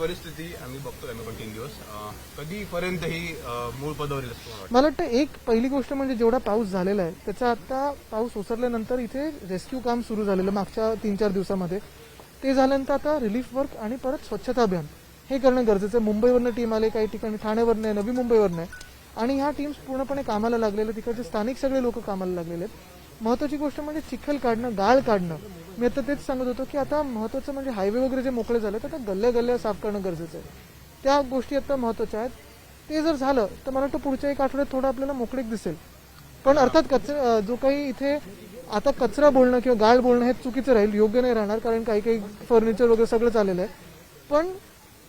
परिस्थिती आम्ही बघतोय आम्ही पण तीन दिवस. कधीपर्यंत ही मूळ पदावरील मला वाटतं एक पहिली गोष्ट म्हणजे जेवढा पाऊस झालेला आहे त्याचा आता पाऊस ओसरल्यानंतर इथे रेस्क्यू काम सुरू झालेलं मागच्या तीन चार दिवसामध्ये. ते झाल्यानंतर आता रिलीफ वर्क आणि परत स्वच्छता अभियान हे करणं गरजेचं आहे. मुंबईवरनं टीम आले काही ठिकाणी ठाण्यावरनं आहे नवी मुंबईवरनं आहे. आणि ह्या टीम्स पूर्णपणे कामाला लागलेल्या तिकडचे स्थानिक सगळे लोक कामाला लागलेले आहेत. महत्वाची गोष्ट म्हणजे चिखल काढणं गाळ काढणं मी आता तेच सांगत होतो की आता महत्वाचं म्हणजे हायवे वगैरे जे मोकळे झाले तर आता गल्ल्या गल्ल्या साफ करणं गरजेचं आहे. त्या गोष्टी आता महत्त्वाच्या आहेत. ते जर झालं तर मला वाटतं पुढच्या एक आठवड्यात थोडं आपल्याला मोकळीक दिसेल. पण अर्थात कचरा जो काही इथे आता कचरा बोलणं किंवा गाळ बोलणं हे चुकीचं राहील योग्य नाही राहणार कारण काही काही फर्निचर वगैरे सगळं चाललेलं आहे. पण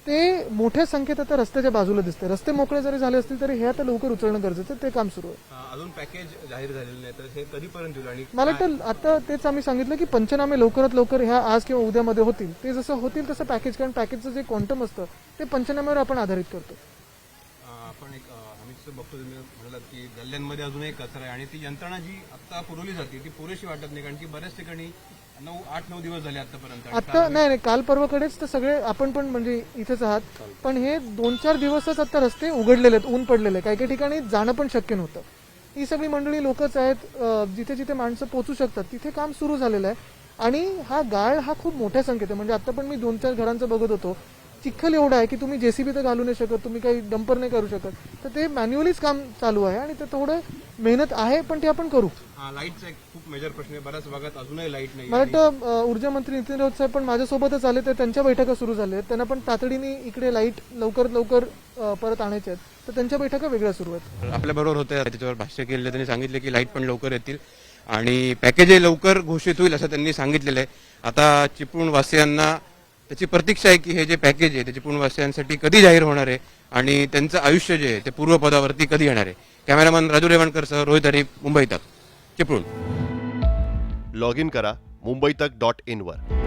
ते मोठ्या संख्येत आता रस्त्याच्या बाजूला दिसते रस्ते मोकळे जरी झाले असतील तरी हे आता लवकर उचलणं गरजेचं ते काम सुरू आहे. अजून पॅकेज जाहीर झालेलं नाही तर हे कधीपर्यंत मला वाटतं आता तेच आम्ही सांगितलं की पंचनामे लवकरात लवकर ह्या आज किंवा उद्यामध्ये होतील. ते जसं होतील तसं पॅकेज कारण पॅकेजचं जे क्वांटम असतं ते पंचनाम्यावर आपण आधारित करतो. आपण एक बघतो तुम्ही म्हणालात की गल्ल्यांमध्ये अजूनही कचरा आहे आणि ती यंत्रणा जी आता पुरवली जाते ती पुरेशी वाटत नाही कारण की बऱ्याच ठिकाणी नऊ आठ नऊ दिवस झाले आतापर्यंत. आणि आता नाही नाही काल परवाकडेच तर सगळे आपण पण म्हणजे इथेच आहात. पण हे दोन चार दिवसच आता रस्ते उघडलेले आहेत ऊन पडलेले काही काही ठिकाणी जाणं पण शक्य नव्हतं. ही सगळी मंडळी लोकच आहेत जिथे जिथे माणसं पोचू शकतात तिथे काम सुरू झालेलं आहे. आणि हा गाळ हा खूप मोठ्या संख्येत आहे. म्हणजे आता पण मी दोन चार घरांचं बघत होतो. चिखल एवढा आहे की तुम्ही जेसीबी तर घालू नाही शकत तुम्ही काही डंपर नाही करू शकत. तर ते मॅन्युअलीच काम चालू आहे आणि ते थोडं मेहनत आहे पण ते आपण करू. हा, लाईटचा एक खूप मेजर प्रश्न आहे. बऱ्याच भागात अजूनही लाइट नाही मला वाटतं ऊर्जा मंत्री नितीन राऊत साहेब पण माझ्यासोबतच आले तर त्यांच्या बैठका सुरू झाल्या आहेत. त्यांना पण तातडीने इकडे लाइट लवकर अ, परत आणायच्या आहेत. तर त्यांच्या बैठका वेगळ्या सुरू आहेत. आपल्या बरोबर होते त्याच्यावर भाष्य केलेलं त्यांनी सांगितले की लाइट पण लवकर येतील आणि पॅकेजही लवकर घोषित होईल असं त्यांनी सांगितलेलं आहे. आता चिपळूण वासियांना त्याची प्रतीक्षा आहे की हे जे पॅकेज आहे त्याची पूर्णवासियांसाठी कधी जाहीर होणार आहे आणि त्यांचं आयुष्य जे आहे ते पूर्वपदावरती कधी येणार आहे? कॅमेरामॅन राजू रेवणकर सह रोहित हरी मुंबई तक. चिपळूण. लॉग इन करा मुंबई तक डॉट इन वर.